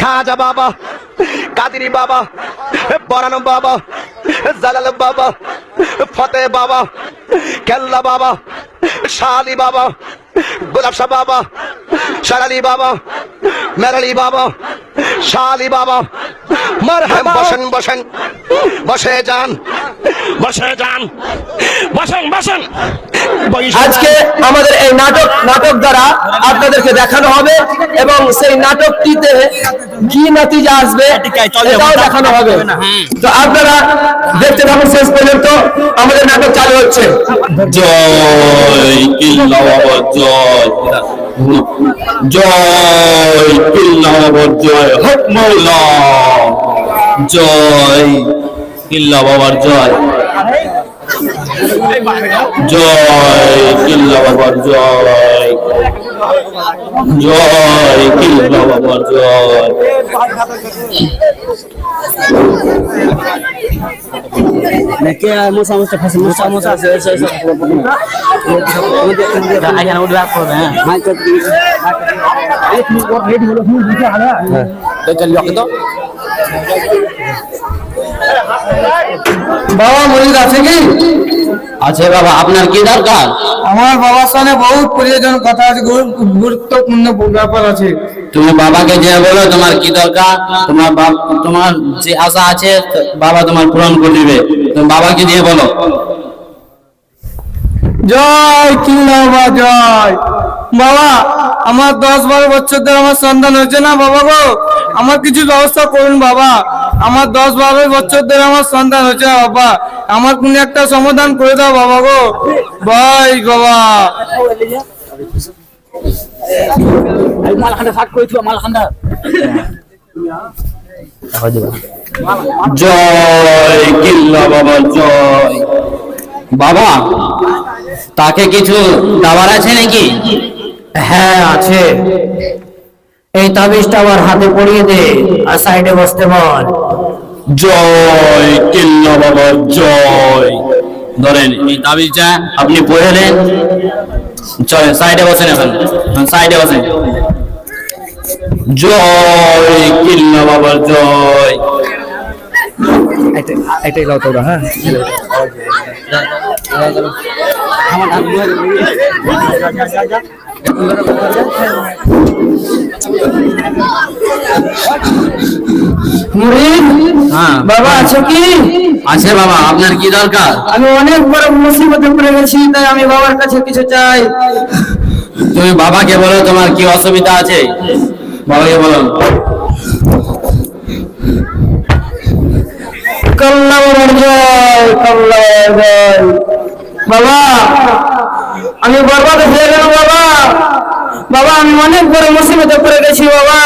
খাজা বাবা। কাদিরি বাবা, বরানো বাবা, জালাল বাবা, ফতে বাবা, কেল্লা বাবা, শালি বাবা গোলাপশা বাবা শালালি বাবা মেরালি বাবা শালি বাবা মারহাম বসেন বসেন বসে যান বসে যান বসেন বসেন। আজকে আমাদের এই নাটক নাটক দ্বারা আপনাদেরকে দেখানো হবে এবং সেই নাটকটিতে কি নতিজা আসবে এটাও দেখানো হবে। তো আপনারা দেখতে থাকুন শেষ পর্যন্ত আমাদের নাটক চালু হচ্ছে। জয় জয়। জয় কিল্লা বাবা জয় হক মৌলা। জয় কিল্লা বাবার জয়। জয় কিল্লা বাবার জয়। জয় কিল্লা বাবার জয় বাবা মরিদ আছে কি? আছে বাবা আপনার কি দরকার? আমার বাবার সঙ্গে বহুত প্রয়োজন কথা আছে গুরুত্বপূর্ণ ব্যাপার আছে। তুমি বাবাকে যে বলো তোমার কি দরকার? তোমার তোমার যে আশা আছে বাবা তোমার পূরণ করে দিবে। তুমি বাবাকে দিয়ে বলো। জয় কিল্লা বাবা জয়। বাবা আমার দশ বারো বছর ধরে আমার সন্তান হয়েছে না বাবা গো? আমার কিছু ব্যবস্থা করুন বাবা। আমার দশ বারো বছর ধরে আমার সন্তান হয়েছে বাবা। আমার কোন একটা সমাধান করে দাও বাবা গো। ভাই বাবা। জয় কিল্লা বাবা জয়। বাবা তাকে কিছু দাবার আছে নাকি? হ্যাঁ আছে। এই তাবিজটা আমার হাতে পড়িয়ে দে আর সাইডে বসতে বল। জয় কিল্লা বাবা জয়। ধরেন এই তাবিজটা আপনি পড়ে নেন। চলেন সাইডে বসেন এখন। সাইডে বসেন। জয় কিল্লা বাবার জয়। এটাই লাও তোরা হ্যাঁ? হ্যাঁ বাবা আছো কি? আছে বাবা আপনার কি দরকার? আমি অনেক বড় মুসিবতে পড়ে গেছি তাই আমি বাবার কাছে কিছু চাই। তুমি বাবাকে বলো তোমার কি অসুবিধা আছে? বাবাকে বলো। বাবা আমি বরবাদ হয়ে গেল বাবা। বাবা, আমি অনেক বড় মুসিবতে পড়ে গেছি বাবা।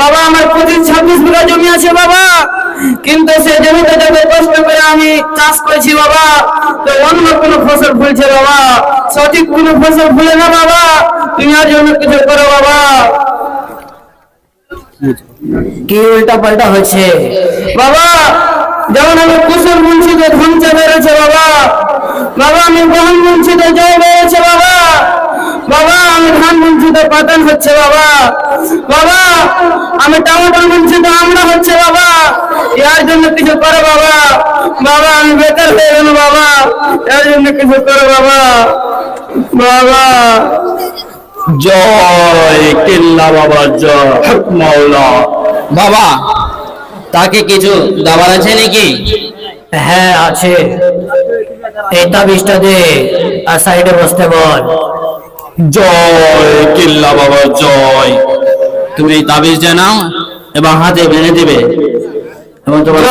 বাবা, আমার পঁচিশ ছাব্বিশ বিঘা জমি আছে বাবা। কিন্তু সে জমিতে যত কষ্ট করে আমি চাষ করেছি বাবা, তো অন্য কোনো ফসল ফুলছে বাবা। সঠিক কোনো ফসল ফুলে না বাবা। তুমি আর জন্য কিছু করো বাবা। কি উল্টা পাল্টা হয়েছে বাবা, যেমন আমি কুশল মুন্সিতে ধ্বংস বেড়েছে বাবা। বাবা, আমি বহন মুন্সিতে জয় বেড়েছে বাবা। বাবা আমি ধান মুন্সিতে পাতন হচ্ছে বাবা। বাবা আমি টমেটোর মুন্সিতে আমরা হচ্ছে বাবা। এর জন্য কিছু করো বাবা। বাবা আমি বেকার হয়ে গেল বাবা। এর জন্য কিছু করো বাবা। বাবা। জয় কিল্লা বাবা জয় হক মাওলা। বাবা তাকে কিছু দাবার আছে নাকি? হ্যাঁ আছে। এই তাবিজটা দে আর সাইডে বসতে বল। জয় কিল্লা বাবা জয়। তুমি এই তাবিজ জানাও এবং হাতে বেঁধে দিবে। এবং তোমার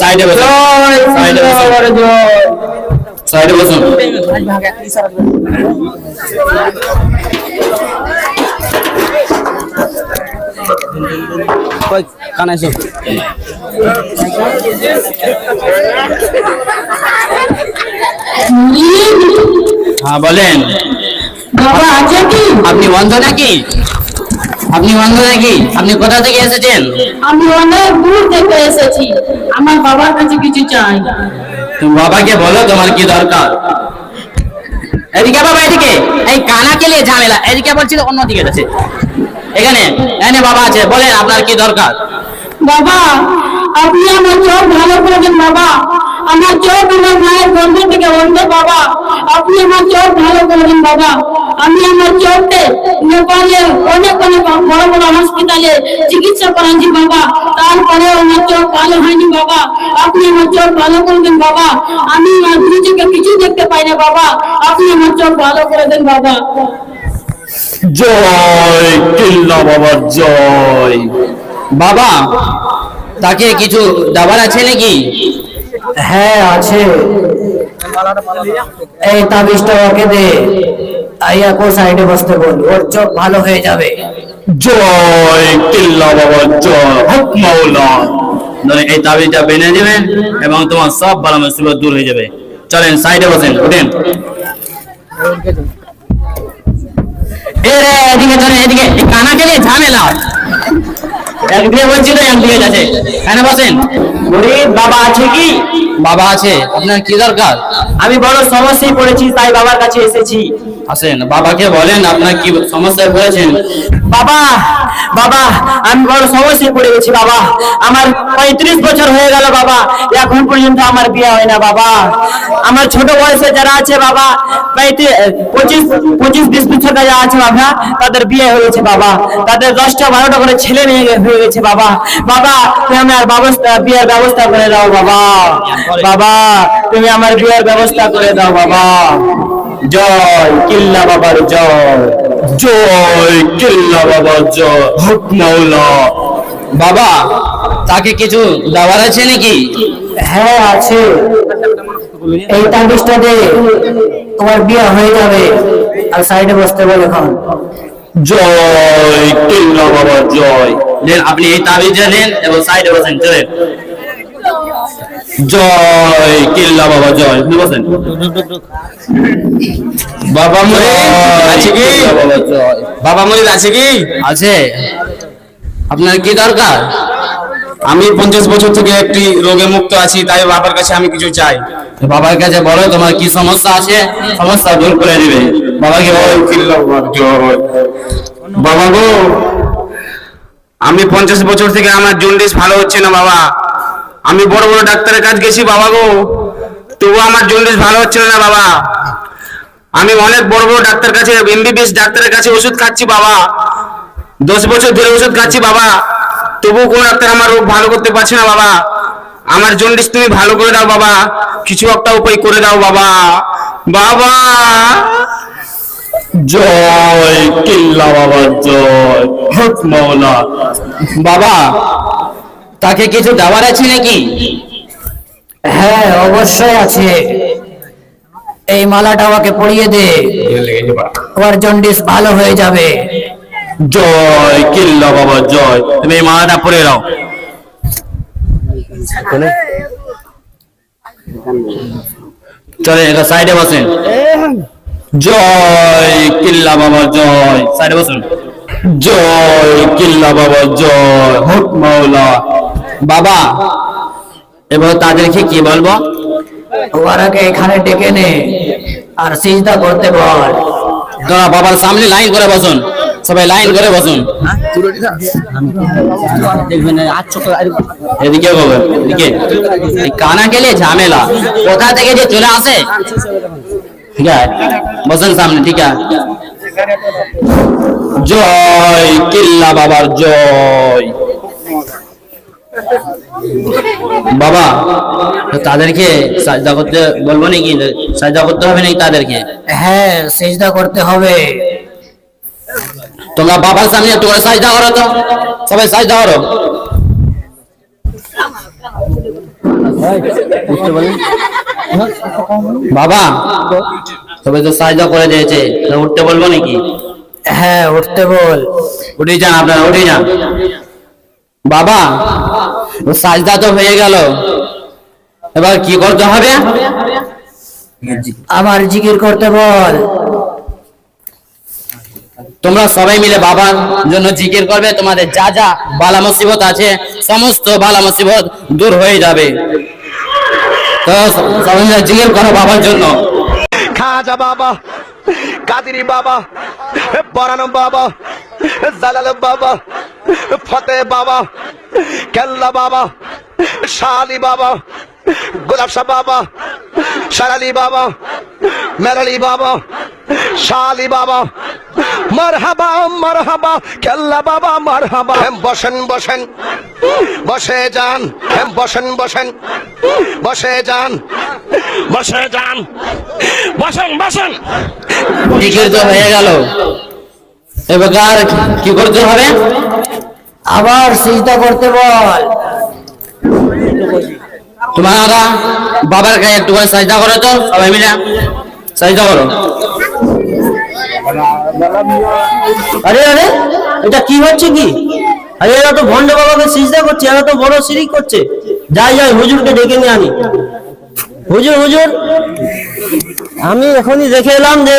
সাইডে বসুন। সাইডে বসুন। সাইডে বসুন। হ্যাঁ বলেন। বাবা আছে কি? আপনি অন্ধ নাকি? আপনি অন্ধ নাকি? আপনি কোথা থেকে এসেছেন? আমি অনেক দূর থেকে এসেছি। আমার বাবার কাছে কিছু চাই। তুমি বাবাকে বলো তোমার কি দরকার? এদিকে বাবা এদিকে। এই কানা কে লিয়ে ঝামেলা? এদিকে বলছিল অন্যদিকে গেছে এখানে এনে বাবা আছে। বলেন আপনার কি দরকার? বাবা আপনি আমার চোখ ভালো করে দেন বাবা। আমার চোখ আমার মায়ের গন্ধ থেকে অন্ধ বাবা। আপনি আমার চোখ ভালো করে দেন বাবা। আমি আমার চোখকে নেপালে অনেক অনেক বড় বড় হসপিটালে চিকিৎসা করাচ্ছি বাবা। তারপরে আমার চোখ ভালো হয়নি বাবা। আপনি আমার চোখ ভালো করে দেন বাবা। আমি আমার চোখে কিছু দেখতে পাই না বাবা। আপনি আমার চোখ ভালো করে দেন বাবা। জয় কিল্লা বাবার জয়। বাবা তাকে কিছু দাবার আছে নাকি? হ্যাঁ আছে। এই তাবিজটা ওকে দে। আইয়া কো সাইডে বসতে বল ওর চোখ ভালো হয়ে যাবে। জয় কিল্লা বাবার জয়। হক মাওলা। ধরে এই তাবিজটা বেঁধে দেবেন এবং তোমার সব বালা মুসিবত দূর হয়ে যাবে। চলেন সাইডে বসেন উঠেন। এদিকে চলেন এদিকে। কানা গেলে ঝামেলা। একদিকে বলছিল একদিকে যাচ্ছে। কেন বসেন? গরিব বাবা আছে কি? বাবা আছে। আপনার কি দরকার? আমি বড় সমস্যায় পড়েছি তাই বাবার কাছে এসেছি। আসেন বাবাকে বলেন, আপনার কি সমস্যায় পড়েছেন? বাবা বাবা, আমি বড় সমস্যায় পড়ে গেছি, বাবা। আমার পঁয়ত্রিশ বছর হয়ে গেল, বাবা। এখন পর্যন্ত আমার বিয়ে হয় না, বাবা। আমার ছোট বয়সে যারা আছে, বাবা পঁচিশ পঁচিশ বিশ বছর যারা আছে, বাবা, তাদের বিয়ে হয়েছে বাবা। তাদের দশটা বারোটা করে ছেলে মেয়ে হয়ে গেছে, বাবা। বাবা, তুমি আমার ব্যবস্থা, বিয়ের ব্যবস্থা করে দাও, বাবা। বাবা, তুমি আমার বিয়ের ব্যবস্থা করে দাও, বাবা। জয় কিল্লা বাবার জয়। জয় কিল্লা বাবা জয়। হক মাওলা বাবা তাকে কিছু দাবার আছে নাকি? হ্যাঁ আছে। এই তাবিজটা দে তোমার বিয়ে হয়ে যাবে। আর সাইডে বসতে বল এখন। জয় কিল্লা বাবা জয়। নেন আপনি এই তাবিজ নেন এবং সাইডে বসেন চলেন। জয় কিল্লা বাবা জয় বসেন বাবা মরিদ আছে কি? বাবা মরিদ আছে কি? আছে। আপনার কি দরকার? আমি পঞ্চাশ বছর থেকে একটি রোগে মুক্ত আছি তাই বাবার কাছে আমি কিছু চাই। বাবার কাছে বলো তোমার কি সমস্যা আছে? সমস্যা দূর করে দিবে। বাবাকে বাবা গো আমি পঞ্চাশ বছর থেকে আমার জন্ডিস ভালো হচ্ছে না বাবা। আমি বড় বড় ডাক্তারের কাছে গেছি বাবা গো। তবু আমার জন্ডিস ভালো হচ্ছে না বাবা। আমি অনেক বড় বড় ডাক্তার কাছে এমবিবিএস ডাক্তারের কাছে ওষুধ খাচ্ছি বাবা। দশ বছর ধরে ওষুধ খাচ্ছি বাবা। তবু কোন ডাক্তার আমার রোগ ভালো করতে পারছে না বাবা। আমার জন্ডিস তুমি ভালো করে দাও বাবা। কিছু একটা উপায় করে দাও বাবা। বাবা। জয় কিল্লা বাবা জয়। হক মাওলা। বাবা তাকে কিছু দেওয়ার আছে নাকি? হ্যাঁ অবশ্যই আছে। এই মালাটা আমাকে পরিয়ে দে। তোমার জন্ডিস ভালো হয়ে যাবে। জয় কিল্লা বাবা জয়। তুমি এই মালাটা পরে নাও চলে এটা সাইডে বসেন। জয় কিল্লা বাবা জয়। সাইডে বসুন। জয় কিল্লা বাবা জয়। হক মাওলা। বাবা এবার তাদেরকে কি বলব? ওরাকে এখানে ডেকে নে আর সিজদা করতে বল। তোরা বাবার সামনে লাইন করে বসুন। সবাই লাইন করে বসুন। এদিকে এদিকে। কানা গেলে ঝামেলা। কোথা থেকে যে চলে আসে? ঠিক আছে বসেন সামনে ঠিক আছে। জয় কিল্লা বাবার জয়। বাবা তাদেরকে সাজদা করতে বলব নাকি? সাজদা করতে হবে নাকি তাদেরকে? হ্যাঁ সিজদা করতে হবে। তোমরা বাবার সামনে তোমরা সাজদা করো তো। সবাই সাজদা করো। বাবা সবাই তো সাজদা করে দিয়েছে। উঠতে বলব নাকি? হ্যাঁ উঠতে বল। উঠে যান আপনারা উঠে যান। বাবা সাজদা তো হয়ে গেল। এবার কি করতে হবে? আমার জিকির করতে বল। তোমরা সবাই মিলে বাবার জন্য জিকির করবে তোমাদের যা যা বালা মুসিবত আছে সমস্ত বালা মুসিবত দূর হয়ে যাবে। তো সবাই মিলে জিকির করো বাবার জন্য। খাজা বাবা কাদিরি বাবা বরানম বাবা জালাল বাবা ফতে বাবা, কেল্লা বাবা, শালি বাবা গোলাপ শাহ বাবা, সারালি বাবা, মেরালি বাবা, শালি বাবা, মারহাবা মারহাবা, কেল্লা বাবা, মারহাবা। বসেন বসেন, বসে যান বসেন বসেন, বসে যান বসে যান, বসেন বসেন। জিকির তো হয়ে গেল। এবার কি করতে হবে? আবার সিজদা করতে বল। তোমারা বাবার গায়ে একটু করে সাজদা করো তো, সবাই মিলে। সাজদা করো। আরে আরে, এটা কি হচ্ছে কি? আরে, এরা তো ভণ্ড বাবাকে সিজদা করছে, এরা তো বড় শিরিক করছে। যাই যাই, হুজুরকে ডেকে নিয়ে আনি। হুজুর হুজুর, আমি এখনই দেখে এলাম যে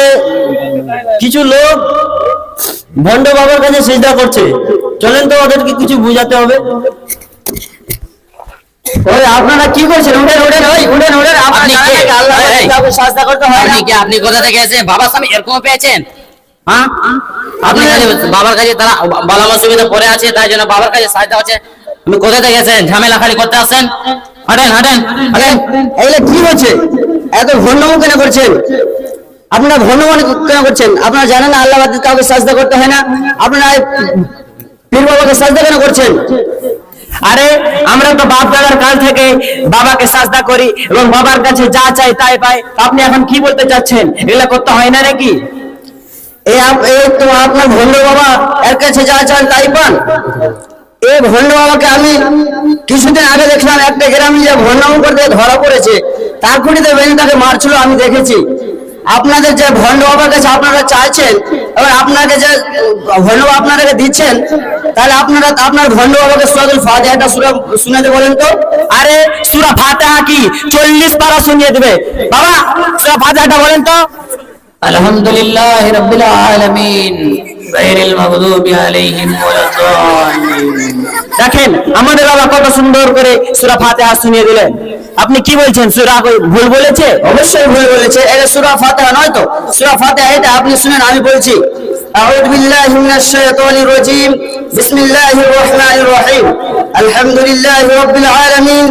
কিছু লোক ভণ্ড বাবার কাছে সিজদা করছে। চলেন তো ওদেরকে কিছু বুঝাতে হবে। ওই আপনারা কি করছেন? উঠেন উঠেন ওই উঠেন উঠেন আপনি কে? আল্লাহ। সাজদা করতে হয় আপনি কি? আপনি কোথা থেকে এসেছেন? বাবার স্বামী এরকম পেয়েছেন? হ্যাঁ? আপনি বাবার কাছে তারা বালামা সুবিধা পড়ে আছে তাই জন্য বাবার কাছে সাহায্য আছে আপনি কোথা থেকে এসেছেন? ঝামেলা খালি করতে আসেন হাঁটেন হাঁটেন হাঁটেন। এগুলো কি হচ্ছে? এত ভণ্ডম কেন করছেন? আপনারা ভণ্ডম কেন করছেন? আপনারা জানেন আল্লাহ কাউকে সাজদা করতে হয় না? আপনারা পীর বাবাকে সাজদা কেন করছেন? আরে, আমরা তো বাপ দাদার কাল থেকে বাবাকে সাজদা করি এবং বাবার কাছে যা চাই তাই পাই। আপনি এখন কি বলতে চাচ্ছেন? এগুলা করতে হয় না নাকি? এই তো আপনার ভণ্ড বাবা, এর কাছে যা চান তাই পান। এই ভণ্ড বাবাকে আমি কিছুদিন আগে দেখলাম, একটা গ্রামে যে ভণ্ডাম করতে ধরা পড়েছে, তার খুঁটিতে বেঁধে তাকে মারছিল, আমি দেখেছি। আপনাদের যে ভণ্ড বাবার কাছে আপনারা চাইছেন এবার আপনাকে যে ভণ্ড আপনাদেরকে দিচ্ছেন, তাহলে আপনারা, আপনার ভণ্ড বাবাকে সুরাতুল ফাতিহাটা সুরা শুনাতে বলেন তো। আরে, সুরা ফাতিহা কি? চল্লিশ পারা শুনিয়ে দেবে। বাবা, সুরা ফাতিহাটা বলেন তো। আলহামদুলিল্লাহ রাব্বিল আলামিন গায়রিল মাগদুবি আলাইহিম ওয়ালাদ-দাল্লিন দেখেন আমাদের বাবা কত সুন্দর করে সূরা ফাতিহা শুনিয়ে দিলেন আপনি কি বলছেন সূরা কই ভুল বলেছে অবশ্যই ভুল বলেছে এটা সূরা ফাতিহা নয় তো সূরা ফাতিহা এটা আপনি শুনেন আমি বলছি أعوذ بالله من الشيطان الرجيم بسم الله الرحمن الرحيم الحمد لله رب العالمين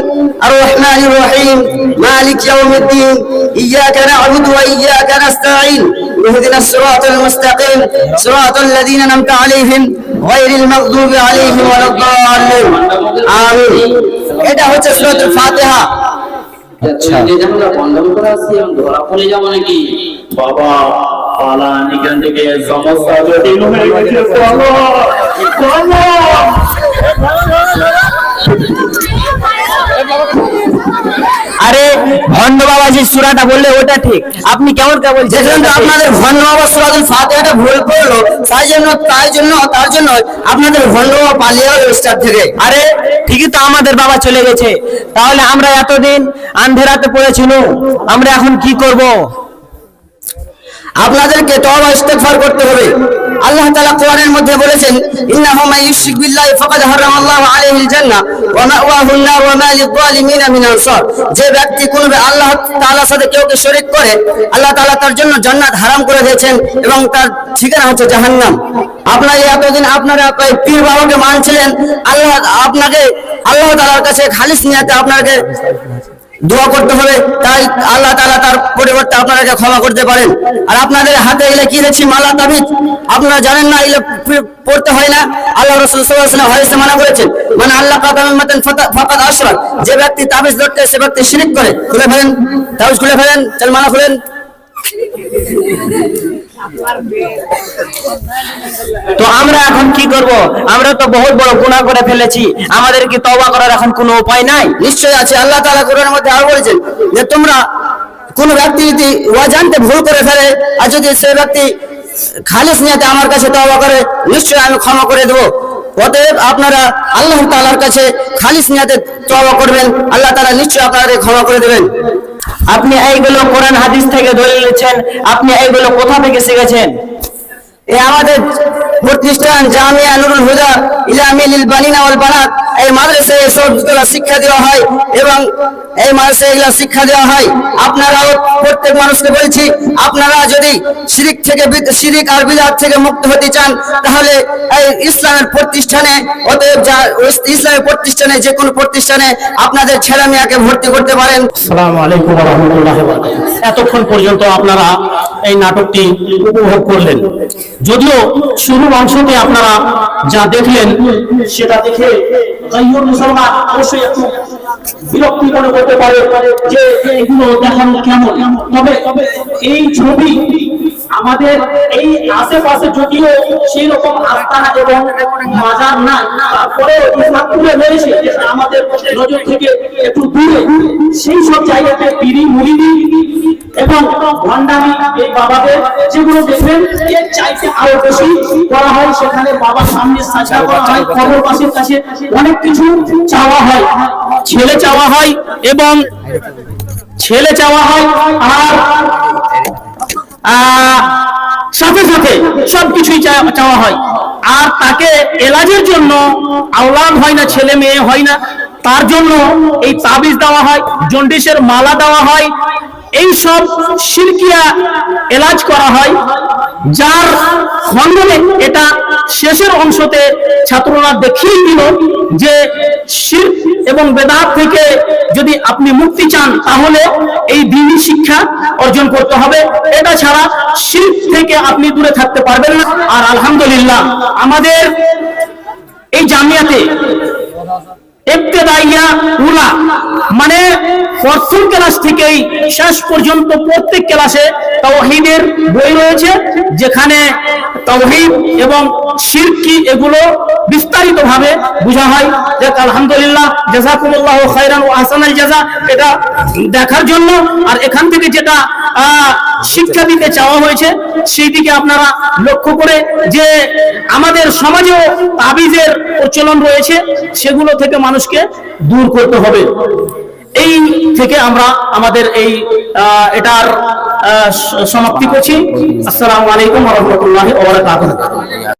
الرحمن الرحيم مالك يوم الدين إياك نعبد وإياك نستعين اهدنا الصراط المستقيم صراط الذين أنعمت عليهم غير المغضوب عليهم ولا الضالين آمين এটা হচ্ছে সূরাতুল ফাতিহা আচ্ছা যে আমরা বন্ধন করে আসছি এবং ধরা পড়ে যাবো নাকি বাবা পালান এখান থেকে সমস্যা জটিল হয়ে গেছে চলো চলো আরে ভণ্ড বাবা যে সূরাটা বললে ওটা ঠিক। আপনি কেমন কে বলছেন? আপনাদের ভণ্ড বাবা সূরাতুল ফাতিহাটা ভুল করল তাই জন্য তাই জন্য তার জন্য আপনাদের ভণ্ড বাবা পালিয়ে গেল স্টার থেকে। আরে ঠিকই তো আমাদের বাবা চলে গেছে। তাহলে আমরা এতদিন আন্ধেরাতে পড়েছিল আমরা এখন কি করব? আপনাদেরকে তবা ইস্তেকফার করতে হবে। আল্লাহ তাআলা কোরআনের মধ্যে বলেছেন, ইন্নাহু মা ইউশরিক বিল্লাহি ফাকাদ হারামাল্লাহু আলাইহিল জান্নাহ ওয়া মাওয়াহুন নার ওয়া মা লিযালিমিনা মিন আনসার। যে ব্যক্তি কোনো আল্লাহ তাআলার সাথে কেউকে শরীক করে, আল্লাহ তাআলা তার জন্য জান্নাত হারাম করে দিয়েছেন এবং তার ঠিকানা হচ্ছে জাহান্নাম। আপনারা এতদিন আপনারা পীর বাবাকে মানছিলেন। আল্লাহ আপনাকে আল্লাহ তাআলার কাছে খালিস নিয়াতে আপনাকে দোয়া করতে হবে, তাই আল্লাহ তালা তার পরিবর্তে আপনাদেরকে ক্ষমা করতে পারেন। আর আপনাদের হাতে এলে কি মালা, তাবিজ। আপনারা জানেন না এগুলো পি- পড়তে হয় না। আল্লাহ রাসূল আলাইহি মানা করেছেন মানে আল্লাহ কাতামাতান ফাকাদ আশরাক। যে ব্যক্তি তাবিজ ধরতে, সে ব্যক্তি শিরক করে। খুলে ফেলেন, তাবিজ খুলে ফেলেন, চল মালা খুলেন। তো আমরা এখন কি করব? আমরা তো বহুত বড় গুনাহ করে ফেলেছি। আমাদের কি তওবা করার এখন কোনো উপায় নাই। নিশ্চয় আছে। আল্লাহ তাআলা কোরআনের মধ্যে আরও বলেছেন যে, তোমরা কোন ব্যক্তি যদি জানতে ভুল করে ফেলে আর যদি সে ব্যক্তি খালিস নিয়াতে আমার কাছে তওবা করে নিশ্চয় আমি ক্ষমা করে দেব। অতএব আপনারা আল্লাহ তাআলার কাছে খালিস নিয়াতে তওবা করবেন। আল্লাহ তাআলা নিশ্চয় আপনাদের ক্ষমা করে দেবেন। আপনি এইগুলো কোরআন হাদিস থেকে দলিল আপনি এইগুলো কোথা থেকে শিখেছেন? এ আমাদের প্রতিষ্ঠান জামিয়া নুরুল হুদা ইলামিল বানিনা ওয়াল বানাত, এই মাদ্রাসায় এসব শিক্ষা দেওয়া হয় এবং এই মাদ্রাসায় এগুলা শিক্ষা দেওয়া হয় আপনারাও প্রত্যেক মানুষকে বলছি, আপনারা যদি শিরিক থেকে শিরিক আর বিদাত থেকে মুক্ত হতে চান, তাহলে এই ইসলামের প্রতিষ্ঠানে, অতএব যা, ইসলামের প্রতিষ্ঠানে যে কোনো প্রতিষ্ঠানে আপনাদের ছেলে মেয়েকে ভর্তি করতে পারেন আসসালামু আলাইকুম ওয়া রাহমাতুল্লাহি ওয়া বারাকাতুহু। এতক্ষণ পর্যন্ত আপনারা এই নাটকটি উপভোগ করলেন। যদিও শুরুর অংশতে আপনারা যা দেখলেন, সেটা দেখে মুসলমান অবশ্যই একটু বিরক্তি মনে করতে পারে যে এগুলো দেখানো কেমন। তবে এই ছবি আমাদের এই আশেপাশে যদিও সেই রকম আস্তানা এবং মাজার না ইসলামপুরে রয়েছে যেটা আমাদের নজর থেকে একটু দূরে। সেই সব জায়গাতে পিড়ি মুড়িদি এবং অনেক কিছু চাওয়া হয়। ছেলে চাওয়া হয় এবং ছেলে চাওয়া হয় আর সাথে সাথে সবকিছুই চাওয়া হয়। আর তাকে এলাজের জন্য আওলাদ হয় না, ছেলে মেয়ে হয় না, তার জন্য এই তাবিজ দেওয়া হয়, জন্ডিসের মালা দেওয়া হয় এই সব শিরকিয়া এলাজ করা হয়, যার খণ্ডনে এটা শেষের অংশতে ছাত্ররা দেখিয়ে দিল যে শির এবং বেদাত থেকে যদি আপনি মুক্তি চান, তাহলে এই দিনই শিক্ষা অর্জন করতে হবে। এটা ছাড়া শির থেকে আপনি দূরে থাকতে পারবেন না। আর আলহামদুলিল্লাহ, আমাদের এই জামিয়াতে মানে প্রথম ক্লাস থেকেই শেষ পর্যন্ত প্রত্যেক ক্লাসে তাওহীদের বই রয়েছে যেখানে তাওহীদ এবং শিরকি এগুলো বিস্তারিত ভাবে বোঝা হয়। আলহামদুলিল্লাহ জাযাকুমুল্লাহু খাইরান ওয়া আহসানাল জাযা, এটা দেখার জন্য। আর এখান থেকে যেটা শিক্ষা দিতে চাওয়া হয়েছে, সেই দিকে আপনারা লক্ষ্য করে যে আমাদের সমাজেও তাবিজের প্রচলন রয়েছে, সেগুলো থেকে মানুষকে দূর করতে হবে। এই থেকে আমরা আমাদের এই এটার সমাপ্তি করছি। আসসালামু আলাইকুম রহমতুল্লাহ